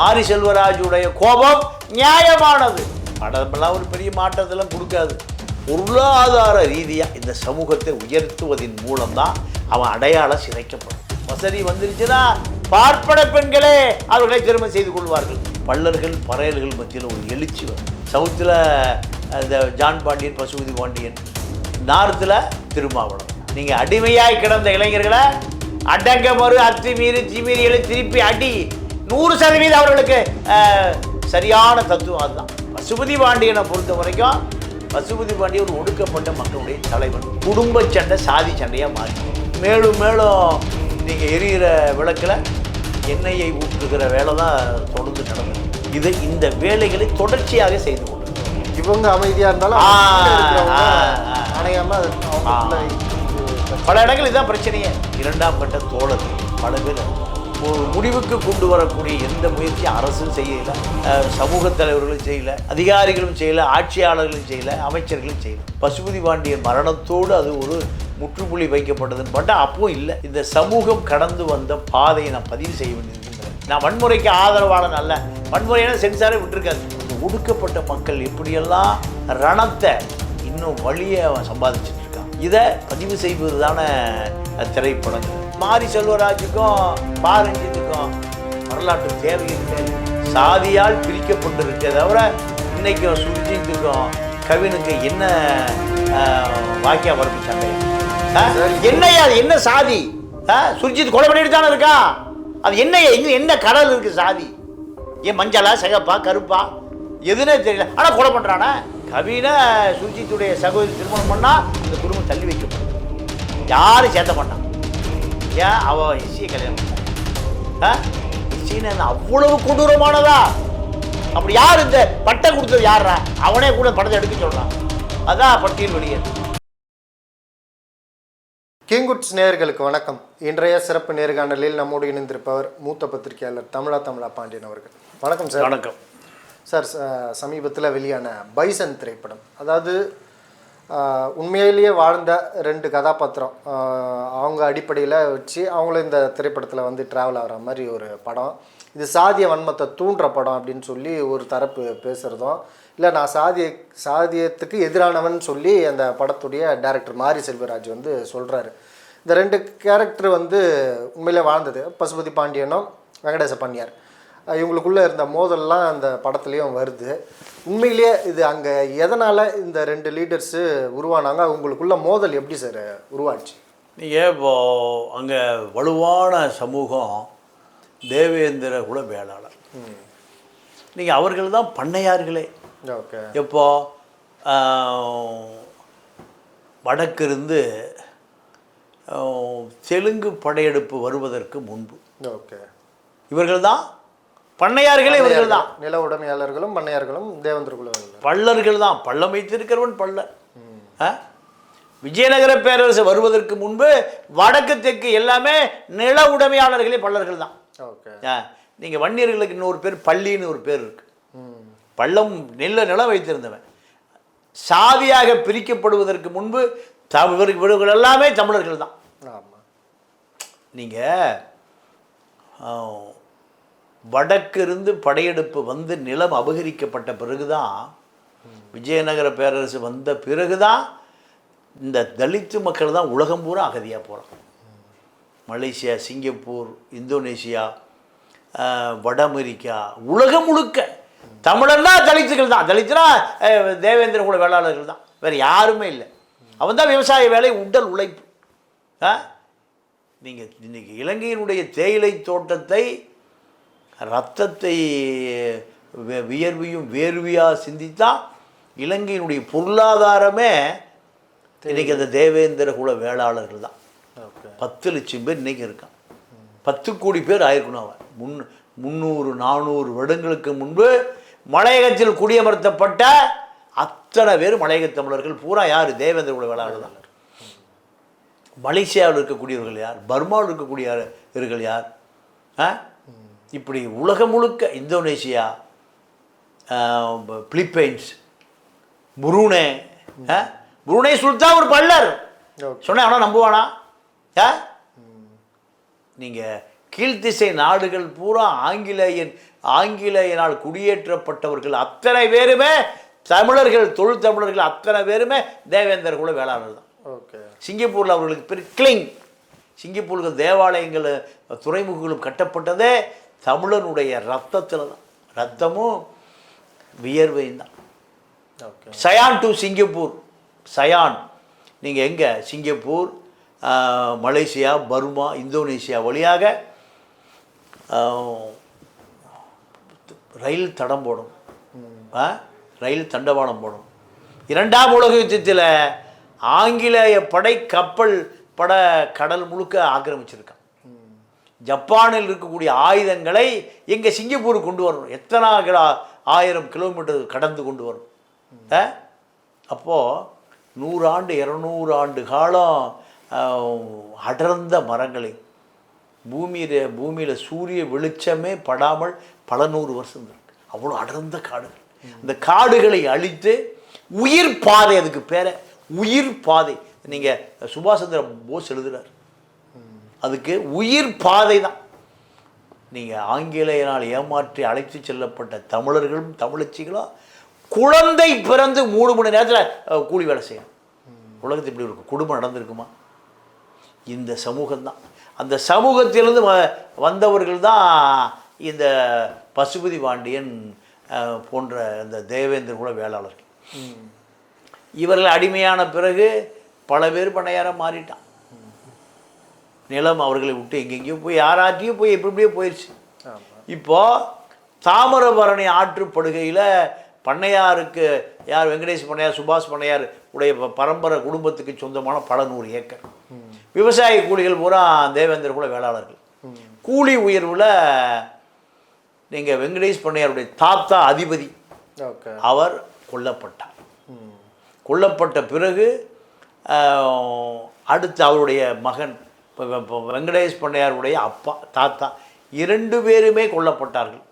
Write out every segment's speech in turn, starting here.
மாரி செல்வராஜுடைய கோபம் நியாயமானது. படமெல்லாம் ஒரு பெரிய மாற்றத்தெல்லாம் கொடுக்காது. பொருளாதார ரீதியாக இந்த சமூகத்தை உயர்த்துவதன் மூலம்தான் அவன் அடையாளம் சிதைக்கப்படும். வசதி வந்துருச்சுன்னா பார்ப்பன பெண்களே அவர்களை திருமணம் செய்து கொள்வார்கள். பல்லர்கள் பறையர்கள் மத்தியில் ஒரு எழுச்சி வரும். சவுத்தில் இந்த ஜான் பாண்டியன் பசுபதி பாண்டியன் நார்த்தில் திருமாவளம் நீங்கள் அடிமையாய் கிடந்த இளைஞர்களை அடங்க மறு அத்துமீறி திமீறிகளை திருப்பி அடி. நூறு சதவீதம் அவர்களுக்கு சரியான தத்துவம் அதுதான். பசுபதி பாண்டியனை பொறுத்த வரைக்கும் பசுபதி பாண்டியன் ஒரு ஒடுக்கப்பட்ட மக்களுடைய தலைவன். குடும்ப சண்டை சாதி சண்டையாக மாறி மேலும் மேலும் நீங்கள் எரியிற விளக்கில் எண்ணெயை ஊற்றுகிற வேலை தான் தொடர்ந்து நடந்தது இது இந்த வேலைகளை தொடர்ச்சியாக செய்து கொண்டு இவங்க அமைதியா இருந்தாலும் இது பல இடங்கள் இதுதான் பிரச்சனையே. இரண்டாம் கட்ட தோழர்கள் பல பேர் முடிவுக்கு கொண்டு வரக்கூடிய எந்த முயற்சியும் அரசும் செய்யலை. சமூக தலைவர்களும் செய்யலை. அதிகாரிகளும் செய்யலை. ஆட்சியாளர்களும் செய்யலை. அமைச்சர்களும் செய்யல. பசுபதி பாண்டியன் மரணத்தோடு அது ஒரு முற்றுப்புள்ளி வைக்கப்பட்டதுன்னு பார்த்தா அப்போ இல்லை. இந்த சமூகம் கடந்து வந்த பாதையை நான் பதிவு செய்ய வேண்டியிருக்கிறேன் நான் வன்முறைக்கு ஆதரவாளன் அல்ல வன்முறையான சென்சாரே விட்டுருக்காது. இந்த ஒடுக்கப்பட்ட மக்கள் எப்படியெல்லாம் ரணத்தை இன்னும் வழியை அவன் சம்பாதிச்சுட்டு இருக்கான். இதை பதிவு செய்வது தானே திரைப்படங்கள். மாரி செல்வராஜுக்கும் பாரஞ்சித்துக்கும் வரலாற்று தேவையில்லை. சாதியால் பிரிக்கப்பட்டிருக்கே தவிர இன்னைக்கும் சுர்ஜித்துக்கும் கவினுக்கு என்ன வாக்கியா வரப்பு சண்டை ஆ? என்னய்யா அது? என்ன சாதி? சுர்ஜித் கொலை பண்ணிட்டு தானே இருக்கான் அது என்னய்யா? இங்க என்ன கடல் இருக்கு சாதி? ஏன் மஞ்சளா சிகப்பா கருப்பா? எதுனே தெரியல. ஆனால் கொலை பண்ணுறானே கவினை சுஜித்துடைய சகோதரி திருமணம் பண்ணா அந்த குடும்பம் தள்ளி வைக்கப்படும். யாரும் சேர்த்த மாட்டான் ஏன் அவ எஸ்சியை கல்யாணம் பண்ணா. எஸ்சின்னு அவ்வளவு கொடூரமானதா? அப்படி யார் இந்த பட்டம் கொடுத்தது யாரா அவனே கூட படத்தை எடுக்க சொல்றான். அதான் பட்டியல் வெளியேறு கிங்குட்ஸ் நேயர்களுக்கு வணக்கம். இன்றைய சிறப்பு நேர்காணலில் நம்மோடு இணைந்திருப்பவர் மூத்த பத்திரிகையாளர் தமிழா தமிழா பாண்டியன் அவர்கள். வணக்கம் சார். வணக்கம். சார் சமீபத்தில் வெளியான பைசன் திரைப்படம். அதாவது உண்மையிலேயே வாழ்ந்த ரெண்டு கதாபாத்திரம். அவங்க அடிப்படையில் வச்சு அவங்களும் இந்த திரைப்படத்தில் வந்து ட்ராவல் ஆகிற மாதிரி ஒரு படம். இது சாதிய வன்மத்தை தூண்டுற படம் அப்படின்னு சொல்லி ஒரு தரப்பு பேசுகிறதும் இல்லை நான் சாதிய சாதியத்துக்கு எதிரானவன் சொல்லி அந்த படத்துடைய டேரக்டர் மாரி செல்வராஜ் வந்து சொல்கிறாரு இந்த ரெண்டு கேரக்டர் வந்து உண்மையிலே வாழ்ந்தது. பசுபதி பாண்டியனும் வெங்கடேச பாண்டியார். இவங்களுக்குள்ள இருந்த மோதல்லாம் அந்த படத்துலேயும் வருது. உண்மையிலேயே இது அங்கே எதனால் இந்த ரெண்டு லீடர்ஸு உருவானாங்க? அவங்களுக்குள்ள மோதல் எப்படி சார் உருவாச்சு? நீங்கள் இப்போ அங்கே வலுவான சமூகம் தேவேந்திர குல வேளாளர். நீங்கள் அவர்கள் தான் பண்ணையார்களே. ஓகே. ஆஹ், வடக்கிருந்து தெலுங்கு படையெடுப்பு வருவதற்கு முன்பு. ஓகே. இவர்கள் தான் பண்ணையார்களே இவர்கள் தான். நில உடைமையாளர்களும் பண்ணையார்களும் தேவேந்திர குல பள்ளர்கள் தான். பள்ளம் வைத்திருக்கிறவன் பள்ளர்? விஜயநகர பேரரசு வருவதற்கு முன்பு வடக்கு தெற்கு எல்லாமே நில உடைமையாளர்களே பள்ளர்கள் தான். ஓகே. ஆ, நீங்க வன்னியர்களுக்கு இன்னொரு பேர் பள்ளின்னு ஒரு பேர் இருக்கு. பள்ளம் நெல்ல நிலம் வைத்திருந்தவன். சாதியாக பிரிக்கப்படுவதற்கு முன்பு இவர்கள் எல்லாமே தமிழர்கள் தான். ஆமாம் நீங்கள் வடக்கிருந்து படையெடுப்பு வந்து நிலம் அபகரிக்கப்பட்ட பிறகுதான் விஜயநகர பேரரசு வந்த பிறகுதான் இந்த தலித்து மக்கள் தான் உலகம் பூரா அகதியாக போகிறாங்க மலேசியா சிங்கப்பூர் இந்தோனேஷியா வட அமெரிக்கா உலகம் முழுக்க. தமிழன்னா தலித்துகள் தான். தலித்துனா தேவேந்திர குல வேளாளர்கள் தான். வேறு யாருமே இல்லை. அவன் தான் விவசாய வேலை உடல் உழைப்பு. ஆ நீங்கள் இன்றைக்கி இலங்கையினுடைய தேயிலை தோட்டத்தை ரத்தத்தை வியர்வையும் வேர்வையாக சிந்தித்தான் இலங்கையினுடைய பொருளாதாரமே இன்னைக்கு அந்த தேவேந்திர குல வேளாளர்கள் தான். பத்து லட்சம் பேர் இன்னைக்கு இருக்கான். பத்து கோடி பேர் ஆயிருக்கணும் அவன். முன் முந்நூறு நானூறு வருடங்களுக்கு முன்பு மலையகத்தில் குடியமர்த்தப்பட்ட அத்தனை பேர் மலையக தமிழர்கள். பூரா யார்? தேவேந்திர குல வேளாளர் தான். மலேசியாவில் இருக்கக்கூடியவர்கள் யார்? பர்மாவில் இருக்கக்கூடிய இவர்கள் யார்? ஆ? இப்படி உலகம் முழுக்க ப- பிலிப்பைன்ஸ் புரூனே? புரூனே சுல்தான் ஒரு பல்லர். சொன்னேன் அவனா நம்புவானா? ஆ? நீங்கள் கீழ்த்திசை நாடுகள் பூரா ஆங்கிலேயன் ஆங்கிலேயனால் குடியேற்றப்பட்டவர்கள் அத்தனை பேருமே தமிழர்கள் தொழில் தமிழர்கள் அத்தனை பேருமே தேவேந்தர் குல வேளாளர் தான். ஓகே. சிங்கப்பூரில் அவர்களுக்கு பேர் கிளிங். சிங்கப்பூருக்கு தேவாலயங்கள் துறைமுகங்களும் கட்டப்பட்டதே. தமிழனுடைய ரத்தத்தில் தான் ரத்தமும் வியர்வையும் தான். ஓகே சயான் டு சிங்கப்பூர். சயான். நீங்கள் எங்கே? சிங்கப்பூர் மலேசியா பர்மா இந்தோனேசியா வழியாக ரயில் தடம் போடும்? ரயில் தண்டவாளம் போடும். இரண்டாம் உலக யுத்தத்தில் ஆங்கிலேய படை கப்பல் பட கடல் முழுக்க ஆக்கிரமிச்சிருக்கான். ஜப்பானில் இருக்கக்கூடிய ஆயுதங்களை எங்கள் சிங்கப்பூருக்கு கொண்டு வரணும். எத்தனை கிலோ- ஆயிரம் கிலோமீட்டர் கடந்து கொண்டு வரணும். அப்போது அப்போது நூறாண்டு இரநூறு ஆண்டு காலம் அடர்ந்த மரங்களை பூமியில் பூமியில் சூரிய வெளிச்சமே படாமல் பல நூறு வருஷம் இருக்கு. அவ்வளோ அடர்ந்த காடுகள் இந்த காடுகளை அழித்து உயிர் பாதை அதுக்கு பேரை உயிர் பாதை. நீங்கள் சுபாஷ் சந்திர போஸ் எழுதுகிறார் அதுக்கு உயிர் பாதை தான் நீங்கள் ஆங்கிலேயனால் ஏமாற்றி அழைத்து செல்லப்பட்ட தமிழர்களும் தமிழச்சிகளும் குழந்தை பிறந்து மூணு மணி நேரத்தில் கூலி வேலை செய்யணும். உலகத்தில் இப்படி இருக்கும் குடும்பம் நடந்திருக்குமா? இந்த சமூகம்தான். அந்த சமூகத்திலிருந்து வ வந்தவர்கள் தான் இந்த பசுபதி பாண்டியன் போன்ற இந்த தேவேந்திர குல வேளாளர்கள். இவர்கள் அடிமையான பிறகு பல பேர் பண்ணையார மாறிட்டான். நிலம் அவர்களை விட்டு எங்கெங்கேயோ போய் யாராட்டியும் போய் எப்படி எப்படியோ போயிடுச்சு ஆமாம் இப்போ தாமிரபரணி ஆற்றுப்படுகையில் பண்ணையாருக்கு யார் வெங்கடேஷ் பண்ணையார் சுபாஷ் பண்ணையார் உடைய பரம்பரை குடும்பத்துக்கு சொந்தமான பல நூறு ஏக்கர். விவசாய கூலிகள் பூரா தேவேந்திர குல வேளாளர்கள். கூலி உயர்வில் நீங்கள் வெங்கடேஷ் பண்ணையாருடைய தாத்தா அதிபதி அவர் கொல்லப்பட்டார். கொல்லப்பட்ட பிறகு அடுத்து அவருடைய மகன் வெங்கடேஷ் பண்ணையாருடைய அப்பா தாத்தா இரண்டு பேருமே கொல்லப்பட்டார்கள்.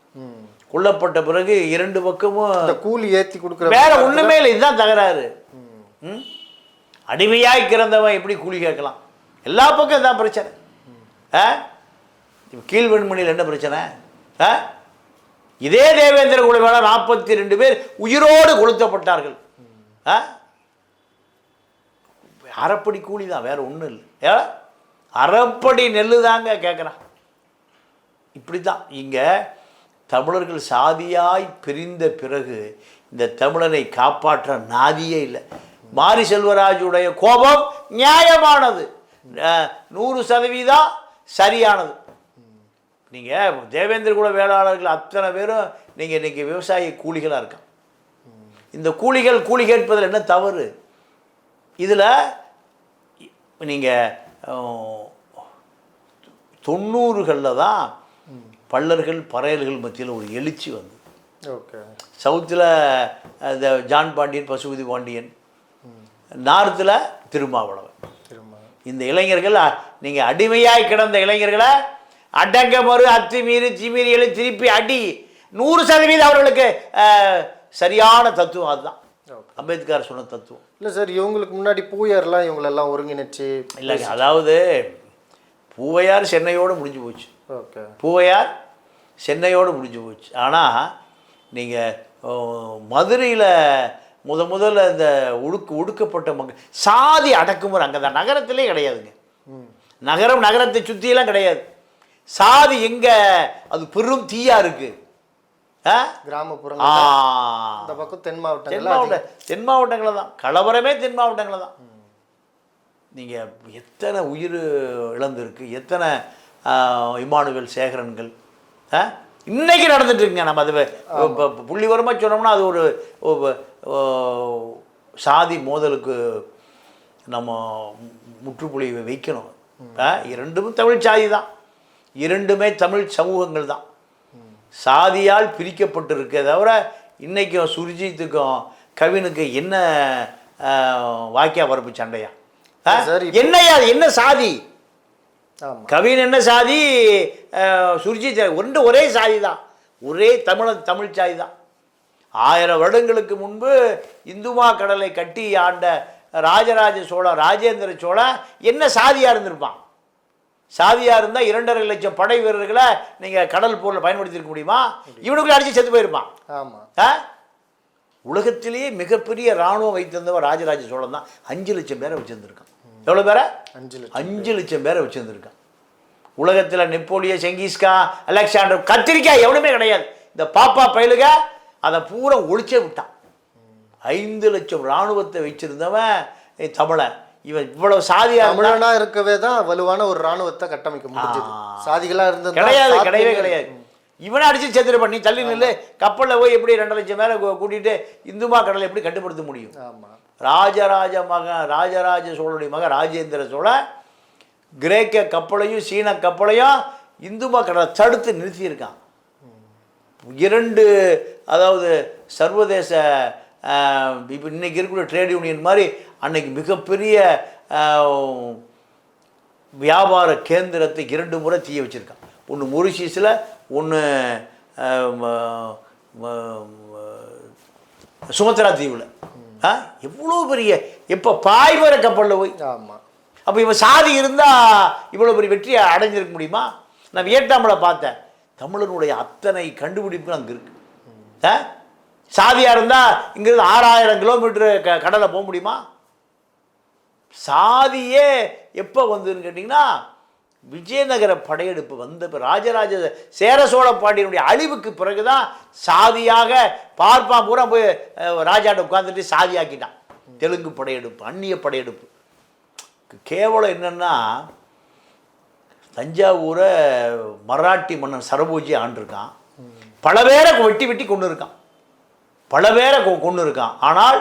கொல்லப்பட்ட பிறகு இரண்டு பக்கமும் கூலி ஏற்றி கொடுக்குற வேற ஒண்ணுமே இல்லை. இதுதான் தகராறு. ம்? அடிமையாய் கிறந்தவன் எப்படி கூலி கேட்கலாம்? எல்லா பக்கம் இதான் பிரச்சனை. ஆ? கீழ்வெண்மணியில் என்ன பிரச்சனை? ஆ? இதே தேவேந்திர வேலை நாற்பத்தி ரெண்டு பேர் உயிரோடு கொளுத்தப்பட்டார்கள். ஆ? அரைப்படி கூலி தான் வேற ஒன்றும் இல்லை. ஏ அறப்படி நெல்லு தாங்க கேட்குறான் இப்படி தான் இங்கே தமிழர்கள் சாதியாய் பிரிந்த பிறகு இந்த தமிழனை காப்பாற்ற நாதியே இல்லை. மாரி செல்வராஜுடைய கோபம் நியாயமானது. நூறு சதவீதம் சரியானது. நீங்கள் தேவேந்திர குல வேளாளர்கள் அத்தனை பேரும் நீங்கள் இன்றைக்கி விவசாய கூலிகளாக இருக்கான் இந்த கூலிகள் கூலி கேட்பதில் என்ன தவறு? இதில் நீங்கள் தொண்ணூறுகளில் தான் பல்லர்கள் பறையர்கள் மத்தியில் ஒரு எழுச்சி வந்தது. ஓகே. சவுத்தில் இந்த ஜான் பாண்டியன் பசுபதி பாண்டியன். நார்த்தில் திருமாவளவன். இந்த இளைஞர்கள் நீங்கள் அடிமையாய் கிடந்த இளைஞர்களை அடங்க மறு அத்துமீறி திமீறிகளை திருப்பி அடி. நூறு சதவீதம் அவர்களுக்கு சரியான தத்துவம் அதுதான். அம்பேத்கர் சொன்ன தத்துவம். இல்லை சார் இவங்களுக்கு முன்னாடி பூயார்லாம் இவங்களெல்லாம் ஒருங்கிணைச்சு இல்லைங்க அதாவது பூவையார் சென்னையோடு முடிஞ்சு போச்சு. ஓகே. பூவையார் சென்னையோடு முடிஞ்சு போச்சு. ஆனால் நீங்கள் மதுரையில் முத முதல்ல இந்த ஒடுக்கு ஒடுக்கப்பட்ட மக்கள் சாதி அடக்குமுறை அங்கே தான் நகரத்திலே கிடையாதுங்க. நகரம் நகரத்தை சுற்றியெல்லாம் கிடையாது. சாதி எங்கே? அது பெரும் தீயா இருக்கு. ஆ கிராமப்புறங்கள். இந்த பக்கம் தென் தென் மாவட்டங்கள்ல மாவட்ட தென் மாவட்டங்களில் தான். கலவரமே தென் மாவட்டங்களில் தான். நீங்கள் எத்தனை உயிர் இழந்திருக்கு எத்தனை இமானுவேல் சேகரன்கள்? இன்னைக்கு நடந்துட்டு இருக்குங்க நம்ம அது இப்போ புள்ளிவரமாக சொன்னோம்னா அது ஒரு சாதி மோதலுக்கு நம்ம முற்றுப்புள்ளி வைக்கணும்? இரண்டுமே தமிழ் சாதி தான். இரண்டுமே தமிழ் சமூகங்கள் தான். சாதியால் பிரிக்கப்பட்டிருக்கே தவிர இன்னைக்கும் சுர்ஜித்துக்கும் கவினுக்கு என்ன வாக்கியா பரப்பு சண்டையா? என்னையா? என்ன சாதி? கவின் என்ன சாதி? சுர்ஜித் ஒன்று ஒரே சாதி தான் ஒரே தமிழ தமிழ் சாதி தான் ஆயிரம் வருடங்களுக்கு முன்பு இந்துமா கடலை கட்டி ஆண்ட ராஜராஜ சோழன் ராஜேந்திர சோழன் என்ன சாதியாக இருந்திருப்பான்? சாதியாக இருந்தால் இரண்டரை லட்சம் படை வீரர்களை நீங்கள் கடல் போரில் பயன்படுத்தியிருக்க முடியுமா? இவனுக்குள்ள அடித்து செத்து போயிருப்பான் ஆமாம்? உலகத்திலேயே மிகப்பெரிய இராணுவம் வைத்திருந்தவர் ராஜராஜ சோழன் தான். அஞ்சு லட்சம் பேரை வச்சிருந்திருக்கான். எவ்வளோ பேரை? அஞ்சு லட்சம் அஞ்சு லட்சம் பேரை வச்சிருந்திருக்கான். உலகத்தில் நெப்போலிய செங்கிஸ்கா அலெக்சாண்டர் கத்திரிக்காய் எவனுமே கிடையாது. இந்த பாப்பா பயலுக அதை பூரா ஒழிச்சே விட்டான். ஐந்து லட்சம் இராணுவத்தை வச்சிருந்தவன் ஏய், தமிழன். இவன் இவ்வளவு சாதியா தமிழனா இருக்கவே தான் வலுவான ஒரு ராணுவத்தை கட்டமைக்க முடிஞ்சது. சாதிகளா இருந்தது கிடையாது கிடையவே கிடையாது. இவனை அடிச்சு செத்துருப்பான் நீ தள்ளி நில்லு கப்பலில் போய் எப்படி ரெண்டு லட்சம் மேலே கூட்டிட்டு இந்துமா கடலை எப்படி கட்டுப்படுத்த முடியும்? ராஜராஜ மகன் ராஜராஜ சோழனுடைய மகன் ராஜேந்திர சோழன் கிரேக்க கப்பலையும் சீன கப்பலையும் இந்துமா கடலை தடுத்து நிறுத்தியிருக்கான். இரண்டு அதாவது சர்வதேச இப்போ இன்னைக்கு இருக்கிற ட்ரேட் யூனியன் மாதிரி அன்னைக்கு மிகப்பெரிய வியாபார கேந்திரத்தை இரண்டு முறை தீய வச்சுருக்கான். ஒன்று மொரிஷியஸில் ஒன்று சுமத்ரா தீவில். ஆ எவ்வளோ பெரிய இப்போ பாய்வர கப்பலில் போய். ஆமா. அப்போ இவன் சாதி இருந்தால் இவ்வளோ பெரிய வெற்றியை அடைஞ்சிருக்க முடியுமா? நான் வியட்நாமில் பார்த்தேன். தமிழனுடைய அத்தனை கண்டுபிடிப்பு அங்கே இருக்கு. ஆ சாதியாக இருந்தால் இங்கிருந்து ஆறாயிரம் கிலோமீட்டர் க கடலை போக முடியுமா? சாதியே எப்போ வந்ததுன்னு கேட்டிங்கன்னா விஜயநகர படையெடுப்பு வந்த ராஜராஜ சேர சோழ பாண்டியனுடைய அழிவுக்கு பிறகு தான் சாதியாக பார்ப்பான் பூரா போய் ராஜாட்ட உட்காந்துட்டு சாதியாக்கிட்டான் தெலுங்கு படையெடுப்பு அந்நிய படையெடுப்பு. கேவலம் என்னென்னா தஞ்சாவூரை மராட்டி மன்னன் சரபோஜி ஆண்டிருக்கான். பல பேரை வெட்டி வெட்டி கொண்டு இருக்கான் பல பேரை கொண்டு இருக்கான் ஆனால்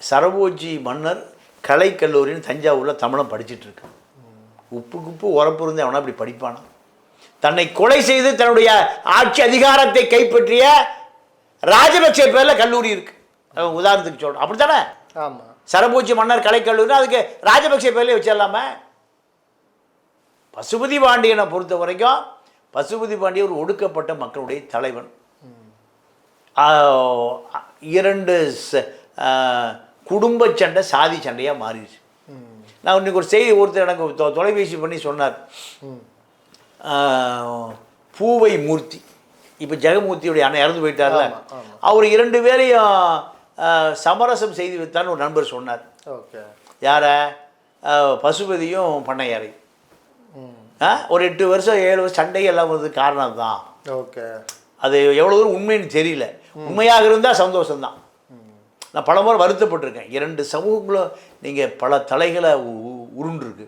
சரபோஜி மன்னர் கலைக்கல்லூரின்னு தஞ்சாவூரில் தமிழம் படிச்சிட்டு இருக்கான் உப்பு குப்பு உரப்பு இருந்து அவனா அப்படி படிப்பானா? தன்னை கொலை செய்து தன்னுடைய ஆட்சி அதிகாரத்தை கைப்பற்றிய ராஜபக்சே பேரில் கல்லூரி இருக்கு. அவன் உதாரணத்துக்கு சொல்கிறேன் அப்படித்தானே? ஆமா. சரபூச்சி மன்னர் கலைக்கல்லூரி அதுக்கு ராஜபக்சே பேர்லேயே வச்சிடலாமே. பசுபதி பாண்டியனை பொறுத்த வரைக்கும் பசுபதி பாண்டியன் ஒரு ஒடுக்கப்பட்ட மக்களுடைய தலைவன். இரண்டு குடும்ப சண்டை சாதி சண்டையாக மாறிடுச்சு. நான் இன்னைக்கு ஒரு செய்தி ஒருத்தர் எனக்கு தொலைபேசி பண்ணி சொன்னார். பூவை மூர்த்தி. இப்போ ஜெகமூர்த்தியுடைய அண்ணன் இறந்து போயிட்டார்ல. அவர் இரண்டு பேரையும் சமரசம் செய்து வைத்தான்னு ஒரு நண்பர் சொன்னார். ஓகே. யார? பசுபதியும் பண்ணையாரை. ஒரு எட்டு வருஷம் ஏழு வருஷம் சண்டை எல்லாம் காரணம் தான் ஓகே. அது எவ்வளோ தூரம் உண்மைன்னு தெரியல. உண்மையாக இருந்தால் சந்தோஷம்தான். நான் பல முறை வருத்தப்பட்டிருக்கேன். இரண்டு சமூகங்களும் நீங்கள் பல தலைகளை உருண்டிருக்கு.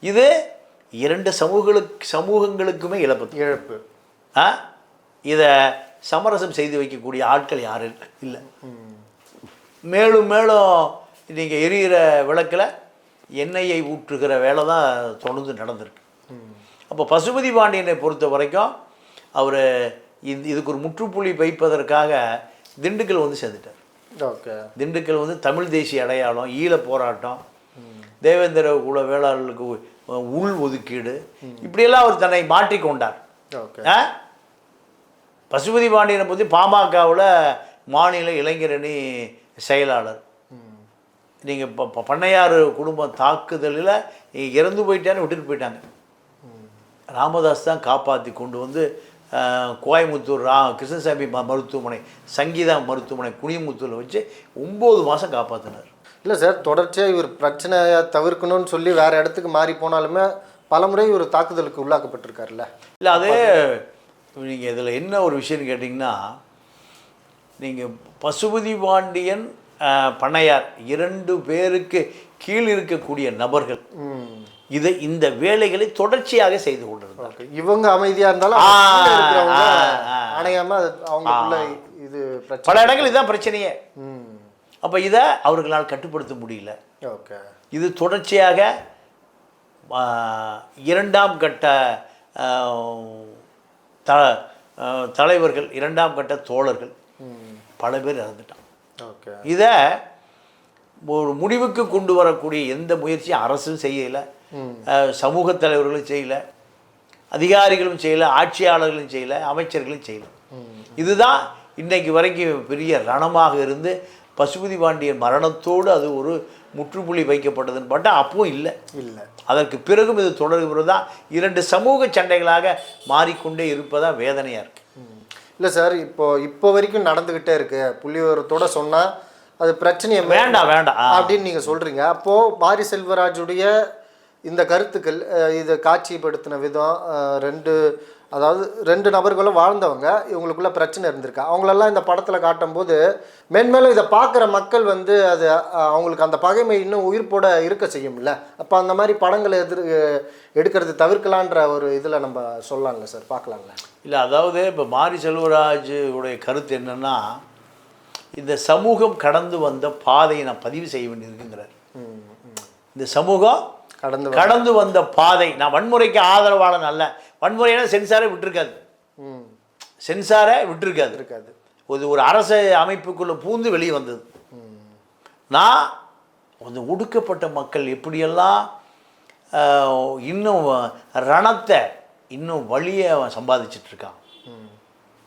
இது இரண்டு சமூகங்களுக்கு சமூகங்களுக்குமே இழப்பு. இழப்பு. ஆ? இதை சமரசம் செய்து வைக்கக்கூடிய ஆட்கள் யாரும் இல்லை. மேலும் மேலும் நீங்கள் எரியிற விளக்கில் எண்ணெயை ஊற்றுகிற வேலை தான் தொடர்ந்து நடந்திருக்கு. அப்போ பசுபதி பாண்டியனை பொறுத்த வரைக்கும் அவர் இது இதுக்கு ஒரு முற்றுப்புள்ளி வைப்பதற்காக திண்டுக்கல் வந்து சேர்ந்துட்டார். ஓகே. திண்டுக்கல் வந்து தமிழ் தேசிய அடையாளம் ஈழ போராட்டம் தேவேந்திர குல வேளாளர்களுக்கு உள் ஒதுக்கீடு இப்படியெல்லாம் அவர் தன்னை மாற்றிக்கொண்டார்? பசுபதி பாண்டியனை பற்றி பாமகவில் மாநில இளைஞரணி செயலாளர். நீங்கள் இப்போ பண்ணையார் குடும்பம் தாக்குதலில் இறந்து போயிட்டான்னு விட்டுட்டு போயிட்டாங்க. ராமதாஸ் தான் காப்பாற்றி கொண்டு வந்து ஆஹ், கோயமுத்தூர் ரா கிருஷ்ணசாமி மருத்துவமனை சங்கீதா மருத்துவமனை குனியமுத்தூரில் வச்சு ஒம்பது மாதம் காப்பாற்றினார் இல்லை சார் தொடர்ச்சியாக இவர் பிரச்சனையை தவிர்க்கணும்னு சொல்லி வேற இடத்துக்கு மாறி போனாலுமே பலமுறை இவர் தாக்குதலுக்கு உள்ளாக்கப்பட்டிருக்காருல்ல. இல்லை அது நீங்கள் இதில் என்ன ஒரு விஷயம்னு கேட்டிங்கன்னா நீங்கள் பசுபதி பாண்டியன் பண்ணையார் இரண்டு பேருக்கு கீழ் இருக்கக்கூடிய நபர்கள். இதை இந்த வேலைகளை தொடர்ச்சியாக செய்து கொண்டிருந்தார் ஓகே. இவங்க அமைதியா இருந்தாலும் ஆ, அவங்க கீழ இருக்கிறவங்க ஆ, ஆ. அணையாம அது அவங்களுக்குள்ள இது பல இடங்கள் இதுதான் பிரச்சனையே. அப்போ இதை அவர்களால் கட்டுப்படுத்த முடியல. ஓகே. இது தொடர்ச்சியாக இரண்டாம் கட்ட த தலைவர்கள் இரண்டாம் கட்ட தோழர்கள் பல பேர் இறந்துட்டான் ஓகே. இதை ஒரு முடிவுக்கு கொண்டு வரக்கூடிய எந்த முயற்சியும் அரசும் செய்யலை. சமூக தலைவர்களும் செய்யலை அதிகாரிகளும் செய்யலை ஆட்சியாளர்களும் செய்யலை அமைச்சர்களும் செய்யலை. இதுதான் இன்னைக்கு வரைக்கும் பெரிய ரணமாக இருந்து பசுபதி பாண்டியன் மரணத்தோடு அது ஒரு முற்றுப்புள்ளி வைக்கப்பட்டதுன்னு பார்த்தா அப்பவும் இல்லை. இல்லை. அதற்கு பிறகும் இது தொடர்கிறது தான். இரண்டு சமூக சண்டைகளாக மாறிக்கொண்டே இருப்பதா வேதனையாக இருக்குது இல்லை சார் இப்போ இப்போ வரைக்கும் நடந்துக்கிட்டே இருக்கு. புள்ளி விவரத்தோட சொன்னால் அது பிரச்சனையை வேண்டாம் வேண்டாம். அப்படின்னு நீங்கள் சொல்கிறீங்க அப்போது மாரி செல்வராஜுடைய இந்த கருத்துக்கள் இதை காட்சிப்படுத்தின விதம் ரெண்டு அதாவது ரெண்டு நபர்களும் வாழ்ந்தவங்க இவங்களுக்குள்ள பிரச்சனை இருந்திருக்கு. அவங்களெல்லாம் இந்த படத்தில் காட்டும்போது மென்மேலும் இதை பார்க்குற மக்கள் வந்து அது அவங்களுக்கு அந்த பகைமை இன்னும் உயிர்ப்போட இருக்க செய்யும்ல. அப்போ அந்த மாதிரி படங்களை எதிர் எடுக்கிறது தவிர்க்கலான்ற ஒரு இதில் நம்ம சொல்லலாம்ல சார் பார்க்கலாம்ல. இல்லை அதாவது இப்போ மாரி செல்வராஜ் உடைய கருத்து என்னன்னா இந்த சமூகம் கடந்து வந்த பாதையை நான் பதிவு செய்ய வேண்டியிருக்குங்கிறார். இந்த சமூகம் கடந்து கடந்து வந்த பாதை. நான் வன்முறைக்கு ஆதரவாளன் அல்ல. வன்முறையான சென்சாரை விட்டுருக்காது. ம். சென்சாரை விட்டுருக்காது. இருக்காது ஒரு ஒரு அரசு அமைப்புக்குள்ளே பூந்து வெளியே வந்தது. நான் அந்த ஒடுக்கப்பட்ட மக்கள் எப்படியெல்லாம் இன்னும் ரணத்தை இன்னும் வழியை அவன் சம்பாதிச்சிட்டு இருக்கான்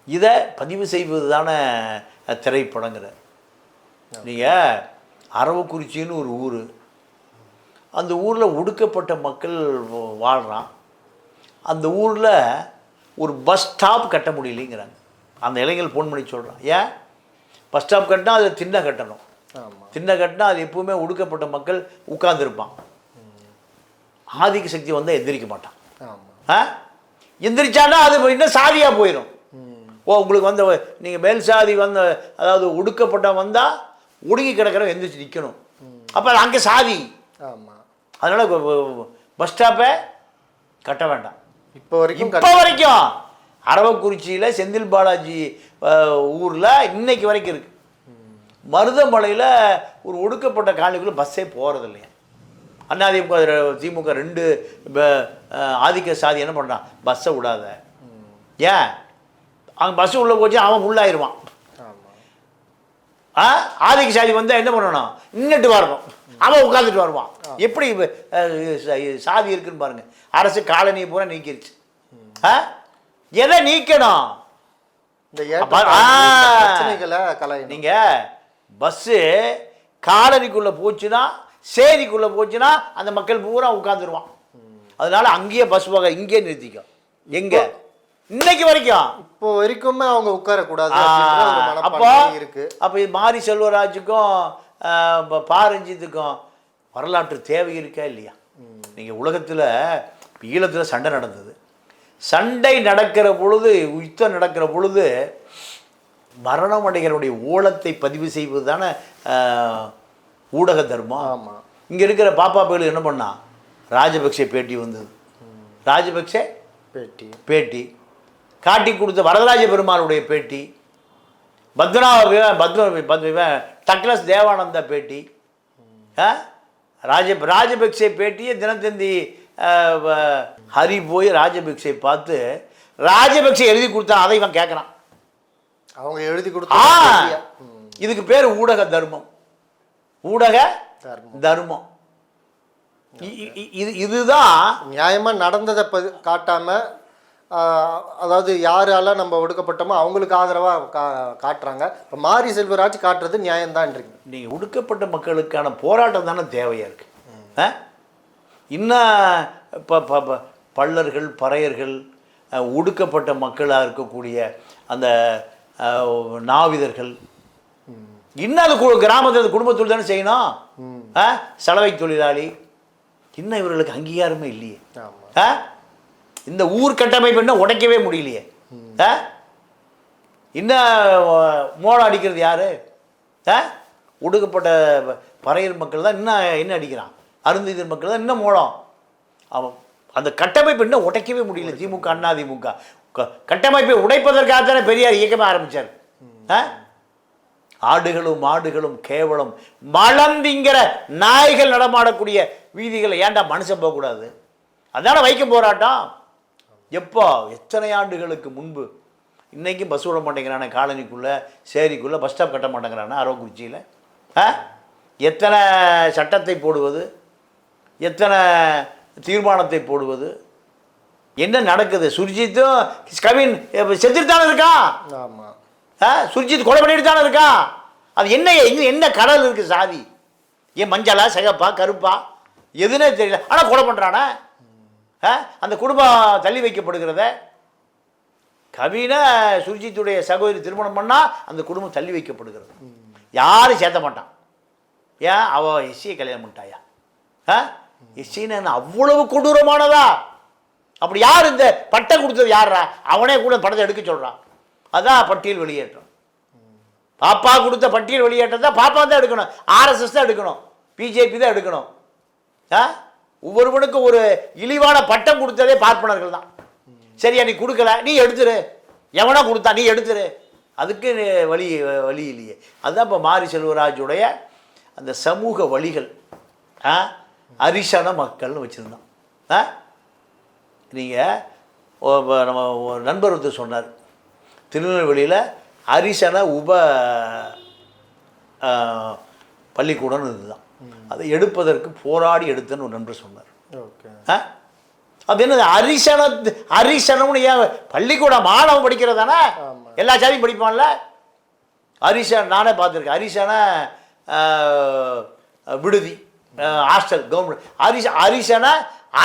இதை பதிவு செய்வது தானே திரைப்படங்கிற நீங்கள் அரவக்குறிச்சின்னு ஒரு ஊர் அந்த ஊரில் ஒடுக்கப்பட்ட மக்கள் வா- வாழ்றான். அந்த ஊரில் ஒரு பஸ் ஸ்டாப் கட்ட முடியலைங்கிறாங்க. அந்த இளைஞர்கள் ஃபோன் பண்ணி சொல்கிறான் ஏன்? பஸ் ஸ்டாப் கட்டினா அது திண்ணை கட்டணும். திண்ணை கட்டினா அது எப்பவுமே ஒடுக்கப்பட்ட மக்கள் உட்கார்ந்துருப்பான். ஆதிக்க சக்தி வந்தால் எந்திரிக்க மாட்டான். ஆ? எந்திரிச்சானா அது இன்னும் சாதியாக போயிடும் ஓ உங்களுக்கு வந்த நீங்கள் மேல் சாதி வந்த அதாவது ஒடுக்கப்பட்ட வந்தால் ஒடுங்கி கிடக்கிறவன் எந்திரிச்சு நிற்கணும் அப்போ அங்கே சாதி. ஆமாம் அதனால் பஸ் ஸ்டாப்பை கட்ட வேண்டாம். இப்போ வரைக்கும் இப்போ வரைக்கும் அரவக்குறிச்சியில் செந்தில் பாலாஜி ஊரில் இன்னைக்கு வரைக்கும் இருக்கு. மருதமலையில் ஒரு ஒடுக்கப்பட்ட காலனிக்குள்ளே பஸ்ஸே போகிறது இல்லையா அதிமுக திமுக ரெண்டு ஆதிக்க சாதி என்ன பண்ணுறான் பஸ்ஸை விடாத. ஏன்? அங்கே பஸ்ஸு உள்ளே போச்சு அவன் உள்ளாயிருவான். ஆதிக்க சாதி வந்தால் என்ன பண்ணணும்? நின்றுட்டு வரணும் அவன் உட்காந்துட்டு வருவான். எப்படி சாதி இருக்குன்னு பாருங்க. அரசு காலனியை பூரா நீக்கிருச்சு. ஆ? எதை நீக்கணும்? இந்த நீங்கள் பஸ்ஸு காலனிக்குள்ளே போச்சுன்னா சேரிக்குள்ளே போச்சுன்னா அந்த மக்கள் பூரா உட்காந்துருவான் அதனால அங்கேயே பஸ் வகை இங்கேயே நிறுத்திக்கும். எங்க? இன்னைக்கு வரைக்கும். இப்போ வரைக்குமே அவங்க உட்காரக்கூடாது அப்போ இருக்கு. அப்போ மாரி செல்வராஜுக்கும் ஆஹ், ப- பா ரஞ்சித்துக்கும் வரலாற்று தேவை இருக்கா இல்லையா? நீங்கள் உலகத்தில் ஈழத்தில் சண்டை நடந்தது. சண்டை நடக்கிற பொழுது யுத்தம் நடக்கிற பொழுது மரணமடைகளுடைய ஓலத்தை பதிவு செய்வது தானே ஊடக தர்மம். ஆமா. இங்கே இருக்கிற பாப்பா பேலு என்ன பண்ணா? ராஜபக்சே பேட்டி வந்தது. ராஜபக்சே பேட்டி. பேட்டி. காட்டி கொடுத்த வரதராஜ பெருமாளுடைய பேட்டி. பத்மநாப பத்ம பத்ம டக்ளஸ் தேவானந்தா பேட்டி? ராஜ ராஜபக்சே பேட்டியை தினத்தந்தி ஹரி போய் ராஜபக்சே பார்த்து ராஜபக்சே எழுதி கொடுத்தான் அதை இவன் கேட்குறான் அவங்க எழுதி கொடுத்த இதுக்கு பேர் ஊடக தர்மம். ஊடக தர்மம். இது இதுதான் நியாயமா நடந்ததை காட்டாம அதாவது யாரால நம்ம ஒடுக்கப்பட்டோமோ அவங்களுக்கு ஆதரவா கா காட்டுறாங்க. இப்போ மாரி செல்வராஜ் காட்டுறது நியாயம்தான்றீங்க. நீங்கள் ஒடுக்கப்பட்ட மக்களுக்கான போராட்டம் தானே தேவையாக இருக்கு? ஆ? இன்னும் இப்போ ப- ப- பள்ளர்கள் பறையர்கள் ஒடுக்கப்பட்ட மக்களாக இருக்கக்கூடிய அந்த நாவிதர்கள். இன்னும் கிராமத்தில் குடும்பத்தொழில் தானே செய்யணும்? ஆ? சலவை தொழிலாளி. இன்னும் இவர்களுக்கு அங்கீகாரமே இல்லையே. ஆ? இந்த ஊர் கட்டமைப்பு என்ன உடைக்கவே முடியலையே. ஆ? இன்னும் மோளம் அடிக்கிறது யாரு? ஆ? ஒடுக்கப்பட்ட பறையர் மக்கள் தான் இன்னும் என்ன அடிக்கிறான்? அருந்ததியர் மக்கள் தான் இன்னும் மோளம்? அவன் அந்த கட்டமைப்பு இன்னும் உடைக்கவே முடியல திமுக அண்ணா திமுக கட்டமைப்பை உடைப்பதற்காக தானே பெரியார் இயக்கமே ஆரம்பிச்சார். ஆ? ஆடுகளும் மாடுகளும் கேவலம் மலந்திங்கிற நாய்கள் நடமாடக்கூடிய வீதிகளை ஏன்டா மனுஷன் போகக்கூடாது? அதானே வைக்கம் போராட்டம். எப்போ எத்தனை ஆண்டுகளுக்கு முன்பு? இன்றைக்கும் பஸ் விட மாட்டேங்கிறானே காலனிக்குள்ளே சேரிக்குள்ளே பஸ் ஸ்டாப் கட்ட மாட்டேங்கிறானே அரவக்குறிச்சியில்? ஆ? எத்தனை சட்டத்தை போடுவது? எத்தனை தீர்மானத்தை போடுவது? என்ன நடக்குது? சுர்ஜித்தும் கவின் செத்துட்டு தானே இருக்கான் ஆமா. ஆ? சுர்ஜித் கொலை பண்ணிட்டு தானே இருக்கான் அது என்ன எங்க என்ன கடல் இருக்குது சாதி? ஏன் மஞ்சளா சிகப்பா கருப்பா? எதுனே தெரியல. ஆனால் கொலை பண்ணுறானே அந்த குடும்பம் தள்ளி வைக்கப்படுகிறத? கவினா சுர்ஜித்துடைய சகோதரி திருமணம் பண்ணால் அந்த குடும்பம் தள்ளி வைக்கப்படுகிறது. யாரும் சேர்த்த மாட்டான். ஏன்? அவ எஸ்சியை கல்யாணம் பண்ணிட்டாயா? ஆ? எஸ்சின்னு அவ்வளவு கொடூரமானதா? அப்படி யார் இந்த பட்டம் கொடுத்தது யாரா அவனே கூட படத்தை எடுக்க சொல்கிறான் அதான் பட்டியல் வெளியேற்றம். பாப்பா கொடுத்த பட்டியல் வெளியேற்றம் தான் பாப்பா தான் எடுக்கணும். ஆர்எஸ்எஸ் தான் எடுக்கணும். பிஜேபி தான் எடுக்கணும். ஆ? ஒவ்வொருவனுக்கும் ஒரு இழிவான பட்டம் கொடுத்ததே பார்ப்பனர்கள் தான். சரியா நீ கொடுக்கல நீ எடுத்துரு. எவனா கொடுத்தா நீ எடுத்துரு. அதுக்கு வழி வழி இல்லையே. அதுதான் இப்போ மாரி செல்வராஜுடைய அந்த சமூக வழிகள். ஆ? அரிசன மக்கள்னு வச்சுருந்தான். ஆ? நீங்கள் நம்ம ஒரு நண்பர் ஒருத்தர் சொன்னார். திருநெல்வேலியில் அரிசன உப பள்ளிக்கூடம்னு இதுதான் அதை எடுப்பதற்கு போராடி எடுத்தேன்னு ஒரு நண்பர் சொன்னார். ஓகே? அது என்னது? அரிசன அரிசனம்னு ஏன் பள்ளிக்கூடம் மாணவன் படிக்கிறதானே. எல்லா சாதியும் படிப்பான்ல? அரிசன் நானே பார்த்துருக்கேன். அரிசன விடுதி ஹாஸ்டல் கவர்மெண்ட் அரிச அரிசன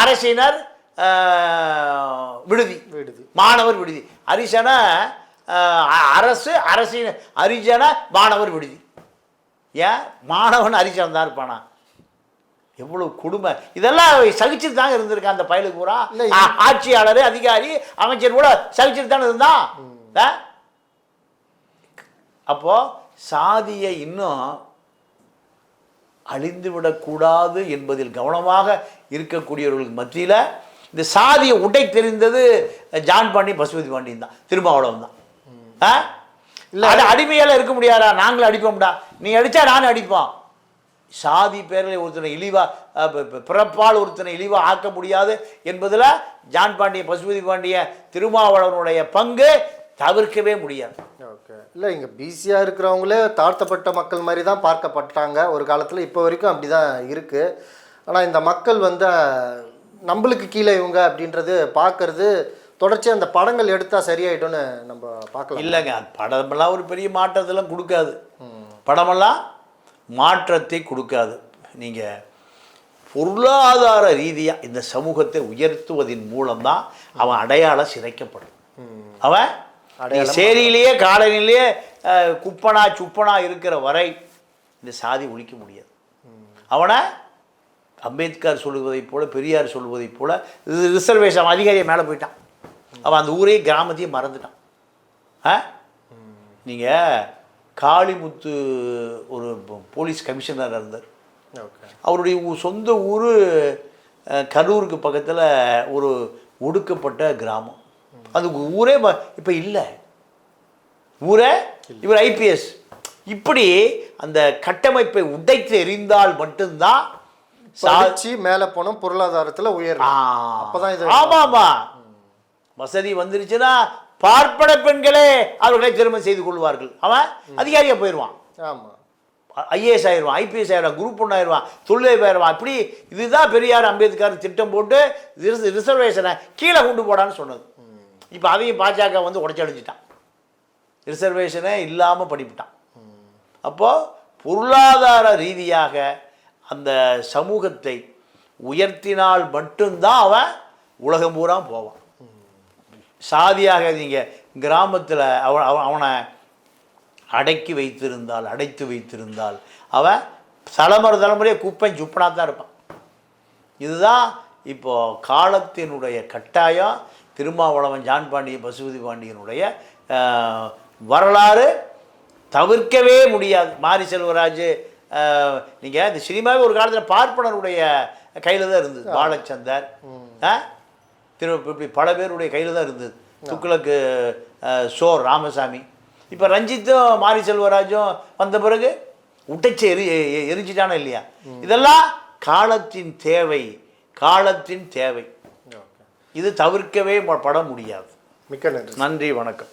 அரசினர் விடுதி. விடுதி. மாணவர் விடுதி. அரிசன அரசு அரசின அரிசன மாணவர் விடுதி. ஏன்? மாணவன் அரிசனம் தான் இருப்பானா? எவ்வளவு கொடுமை. இதெல்லாம் சகிச்சுட்டு தாங்க இருந்திருக்கான் அந்த பயலுக்கு பூரா. ஆட்சியாளர் அதிகாரி அமைச்சர் கூட சகிச்சுட்டு தானே இருந்தான்? அப்போ சாதியை இன்னும் அழிந்து விடக்கூடாது என்பதில் கவனமாக இருக்கக்கூடியவர்களுக்கு மத்தியில் இந்த சாதியை உடை தெரிந்தது ஜான் பாண்டி பசுபதி பாண்டியன் தான். திருமாவளவன் தான். ஆ? இல்ல. அது அடிமையால இருக்க முடியாதா? நாங்களும் அடிப்போம்டா. நீ அடிச்சா நானும் அடிப்போம். சாதி பேரில் ஒருத்தனை இழிவா அஹ், பி- பி- பிறப்பால் ஒருத்தனை இழிவா ஆக்க முடியாது என்பதில் ஜான் பாண்டிய பசுபதி பாண்டிய திருமாவளவனுடைய பங்கு தவிர்க்கவே முடியாது. ஓகே. இல்லை இங்கே பிசியாக இருக்கிறவங்களே தாழ்த்தப்பட்ட மக்கள் மாதிரி தான் பார்க்கப்பட்டாங்க. ஒரு காலத்தில் இப்போ வரைக்கும் அப்படி தான் இருக்குது ஆனால் இந்த மக்கள் வந்து நம்மளுக்கு கீழே இவங்க அப்படின்றது பார்க்கறது தொடர்ச்சியாக அந்த படங்கள் எடுத்தால் சரியாயிடும்னு நம்ம பார்க்கலாம். இல்லைங்க படமெல்லாம் ஒரு பெரிய மாற்றத்தெல்லாம் கொடுக்காது. படமெல்லாம் மாற்றத்தை கொடுக்காது. நீங்கள் பொருளாதார ரீதியாக இந்த சமூகத்தை உயர்த்துவதன் மூலம்தான் அவன் அடையாளம் சிதைக்கப்படும். அவன் சேரியிலேயே காலனிலேயே குப்பனா சுப்பனா இருக்கிற வரை இந்த சாதி ஒழிக்க முடியாது. அவனை அம்பேத்கர் சொல்லுவதைப் போல பெரியார் சொல்லுவதைப் போல இது ரிசர்வேஷன் அதிகாரியை மேலே போயிட்டான். அவன் அந்த ஊரையும் கிராமத்தையும் மறந்துட்டான். ஆ? நீங்கள் காளிமுத்து ஒரு போலீஸ் கமிஷனராக இருந்தார். அவருடைய சொந்த ஊர் கரூருக்கு பக்கத்தில் ஒரு ஒடுக்கப்பட்ட கிராமம். அது ஊரே இப்போ இல்லை. ஊரே? இவர் ஐபிஎஸ் இப்படி அந்த கட்டமைப்பை உடைத்து எறிந்தால் மட்டும்தான் சா- படிச்சு மேலே போனோம் பொருளாதாரத்தில் உயர். அப்பதான் இது- ஆமாமா. வசதி வந்துருச்சுன்னா பார்ப்பன பெண்களே அவர்களை திருமணம் செய்து கொள்வார்கள். அவன் அதிகாரியா போயிடுவான் ஆமாம் ஐஏஎஸ் ஆயிடுவான் ஐபிஎஸ் ஆயிடுவான் குரூப் ஒன்று ஆயிடுவான் தொழில் ஆயிடுவான் இப்படி இதுதான் பெரியார் அம்பேத்கர் திட்டம் போட்டு ரிச- ரிசர்வேஷனை கீழே கொண்டு போடான்னு சொன்னது. இப்போ அதையும் பாஜக வந்து உடச்சடிச்சிட்டான் ரிசர்வேஷனே இல்லாமல் படிப்பிட்டான். அப்போது பொருளாதார ரீதியாக அந்த சமூகத்தை உயர்த்தினால் மட்டும்தான் அவன் உலகம் பூரா போவான். சாதியாக நீங்கள் கிராமத்தில் அவன் அவன் அடக்கி வைத்திருந்தால் அடைத்து வைத்திருந்தால் அவன் தலைமுறை தலைமுறையாக குப்பை சுப்பனாக தான் இருப்பான். இதுதான் இப்போ காலத்தினுடைய கட்டாயம். திருமாவளவன் ஜான் பாண்டியன் பசுபதி பாண்டியனுடைய வரலாறு தவிர்க்கவே முடியாது. மாரி செல்வராஜ் நீங்கள் இந்த சினிமாவே ஒரு காலத்தில் பார்ப்பனருடைய கையில் தான் இருந்தது. பாலச்சந்தர் ஆ? திரு இப்படி பல பேருடைய கையில் தான் இருந்தது. துக்ளக்கு ஆஹ், சோ ராமசாமி. இப்போ ரஞ்சித்தும் மாரி செல்வராஜும் வந்த பிறகு உடைச்சு எரி எரிஞ்சிட்டானே இல்லையா? இதெல்லாம் காலத்தின் தேவை காலத்தின் தேவை. இது தவிர்க்கவே பட முடியாது. மிக்க நன்றி. நன்றி வணக்கம்.